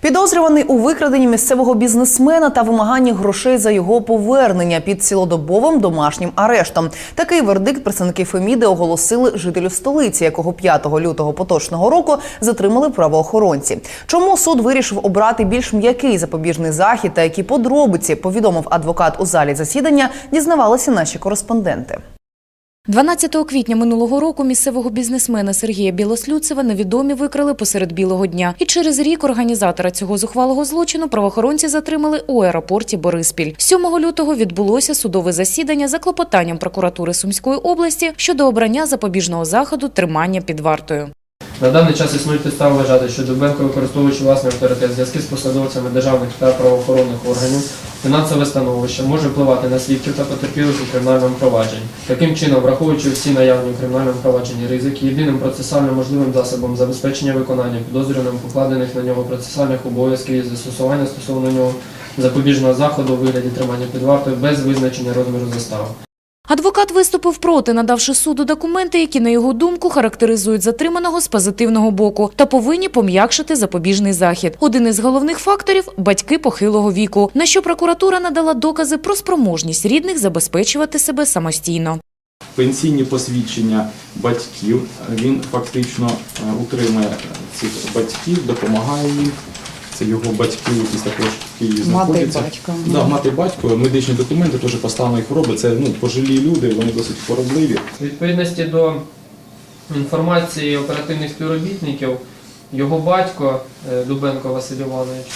Підозрюваний у викраденні місцевого бізнесмена та вимаганні грошей за його повернення під цілодобовим домашнім арештом. Такий вердикт представники Феміди оголосили жителю столиці, якого 5 лютого поточного року затримали правоохоронці. Чому суд вирішив обрати більш м'який запобіжний захід та які подробиці повідомив адвокат у залі засідання, дізнавалися наші кореспонденти. 12 квітня минулого року місцевого бізнесмена Сергія Білослюцева невідомі викрали посеред білого дня. І через рік організатора цього зухвалого злочину правоохоронці затримали у аеропорті Бориспіль. 7 лютого відбулося судове засідання за клопотанням прокуратури Сумської області щодо обрання запобіжного заходу тримання під вартою. На даний час існують підстави вважати, що Дубенко, використовуючи власний авторитет, зв'язки з посадовцями державних та правоохоронних органів, фінансове становище може впливати на свідків та потерпілих у кримінальному провадженні. Таким чином, враховуючи всі наявні у кримінальному провадженні ризики, єдиним процесуально можливим засобом забезпечення виконання підозрюваним покладених на нього процесуальних обов'язків і застосування стосовно нього запобіжного заходу у вигляді тримання під вартою без визначення розміру застави. Адвокат виступив проти, надавши суду документи, які, на його думку, характеризують затриманого з позитивного боку та повинні пом'якшити запобіжний захід. Один із головних факторів батьки похилого віку, на що прокуратура надала докази про спроможність рідних забезпечувати себе самостійно. пенсійні посвідчення батьків. Він фактично е, утримує цих батьків, допомагає їм. Це його батьки, які також в Києві знаходяться. батько. Да, мати батько, медичні документи теж поставлено їх хвороби. Це ну, пожилі люди, вони досить хворобливі. У відповідності до інформації оперативних співробітників, його батько е, Дубенко Василь Іванович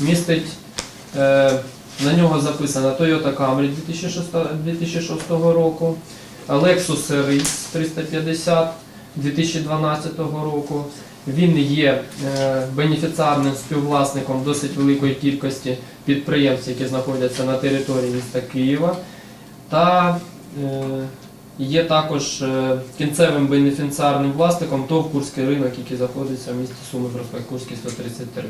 містить е, на нього записана Toyota Camry 2006, 2006 року, Lexus RX 350 2012 року. Він є е, бенефіціарним співвласником досить великої кількості підприємств, які знаходяться на території міста Києва. Та е, Є також е, кінцевим бенефіціарним власником ТОВ Курський ринок, який знаходиться в місті Суми, проспект Курський, 133.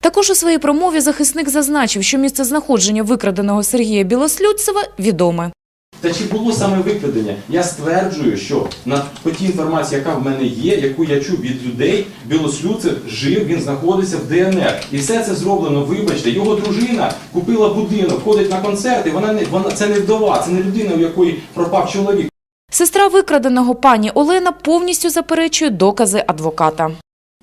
Також у своїй промові захисник зазначив, що місце знаходження викраденого Сергія Білослюдцева відоме. Та чи було саме викрадення? Я стверджую, що на по тій інформації, яка в мене є, яку я чув від людей, Білослюцев жив, він знаходиться в ДНР. І все це зроблено, вибачте, його дружина купила будинок, ходить на концерти. Вона не вона це не вдова, це не людина, у якої пропав чоловік. Сестра викраденого пані Олена повністю заперечує докази адвоката.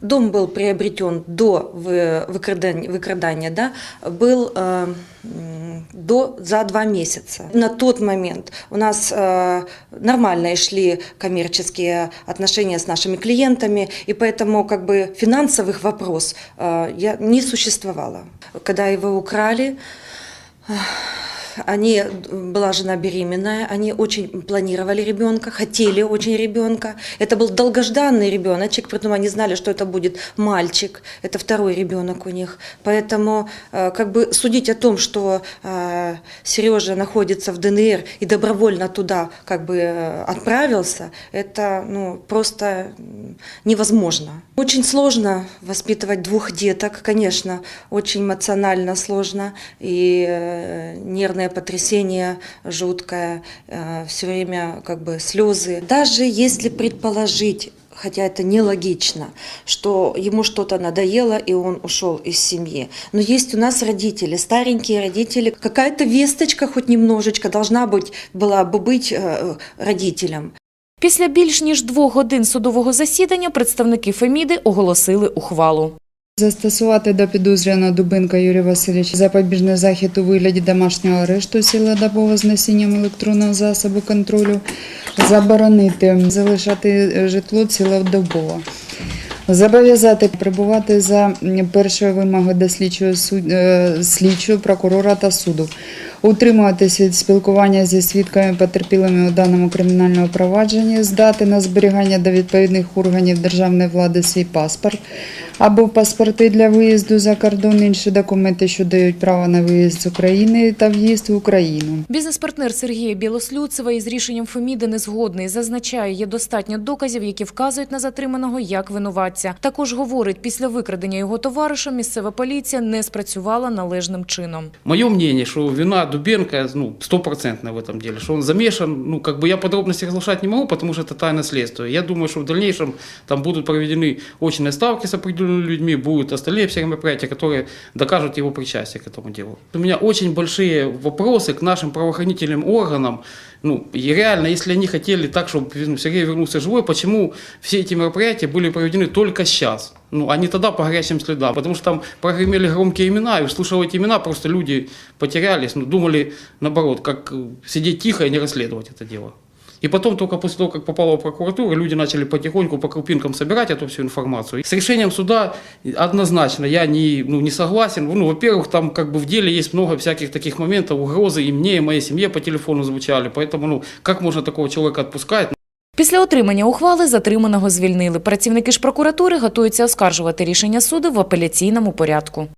Дом был приобретен до вы- выкрадания, выкрадания да, был э, м, до, за два месяца. На тот момент у нас э, нормально шли коммерческие отношения с нашими клиентами, и поэтому как бы финансовых вопрос э, я, не существовало. Когда его украли, они, была жена беременная, они очень планировали ребенка, хотели очень ребенка. Это был долгожданный ребеночек, притом они знали, что это будет мальчик, это второй ребенок у них. Поэтому э, как бы судить о том, что э, Сережа находится в ДНР и добровольно туда как бы э, отправился, это ну, просто невозможно. Очень сложно воспитывать двух деток, конечно, очень эмоционально сложно и э, нервное потрясение жуткое, все время как бы слезы. Даже если предположить хотя это нелогично, что ему что-то надоело, и он ушел из семьи. Но есть у нас родители, старенькие родители. Какая-то весточка хоть немножечко должна быть, была бы быть э, родителям. Після більш ніж двох годин судового засідання представники Феміди оголосили ухвалу. Застосувати до підозрюваного Дубинка Юрія Васильовича запобіжний захід у вигляді домашнього арешту цілодобово з носінням електронного засобу контролю, заборонити залишати житло цілодобово. Зобов'язати прибувати за першою вимогою до слідчого е, слідчого прокурора та суду, утримуватись від спілкування зі свідками потерпілими у даному кримінальному провадженні, здати на зберігання до відповідних органів державної влади свій паспорт або паспорти для виїзду за кордон, інші документи, що дають право на виїзд з України та в'їзд в Україну. Бізнес-партнер Сергія Білослюцева із рішенням Феміди не згодний. Зазначає, є достатньо доказів, які вказують на затриманого як винуватця. Також говорить, після викрадення його товариша місцева поліція не спрацювала належним чином. Мое мнение, что вина Дубенко, ну, стопроцентная в этом деле, что он замешан, ну, как бы я подробности разглашать не могу, потому что это тайное следствие. Я думаю, что в дальнейшем там будут проведены очные ставки с определенными подготовленными людьми, будут остальные все мероприятия, которые докажут его причастие к этому делу. У меня очень большие вопросы к нашим правоохранительным органам. Ну, и реально, если они хотели так, чтобы ну, Сергей вернулся живой, почему все эти мероприятия были проведены только сейчас? Ну, а не тогда по горячим следам. Потому что там прогремели громкие имена, и услышав эти имена, просто люди потерялись, ну, думали, наоборот, как э, сидеть тихо и не расследовать это дело. И потом, только после того, как попало в прокуратуру, люди начали потихоньку по крупинкам собирать эту всю информацию. С решением суда однозначно я не, ну, не согласен. Ну, во-первых, там как бы в деле есть много всяких таких моментов, угрозы и мне, и моей семье по телефону звучали. Поэтому, ну, как можно такого человека отпускать? Після отримання ухвали затриманого звільнили. Працівники ж прокуратури готуються оскаржувати рішення суду в апеляційному порядку.